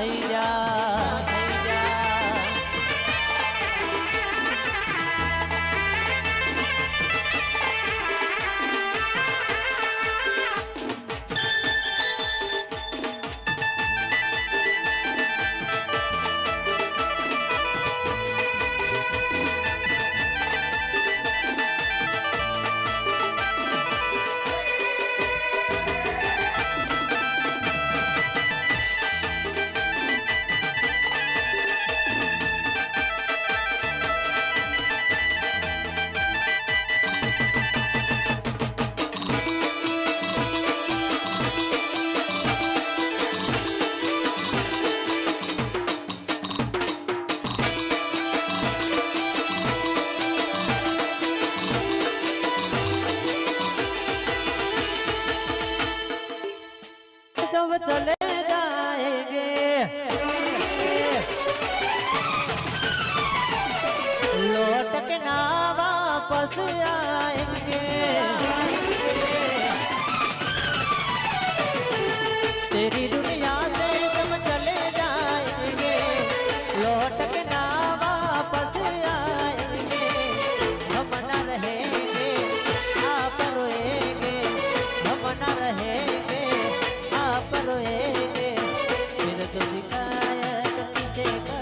Hey. जब चले जाएंगे लौट के ना वापस आएंगे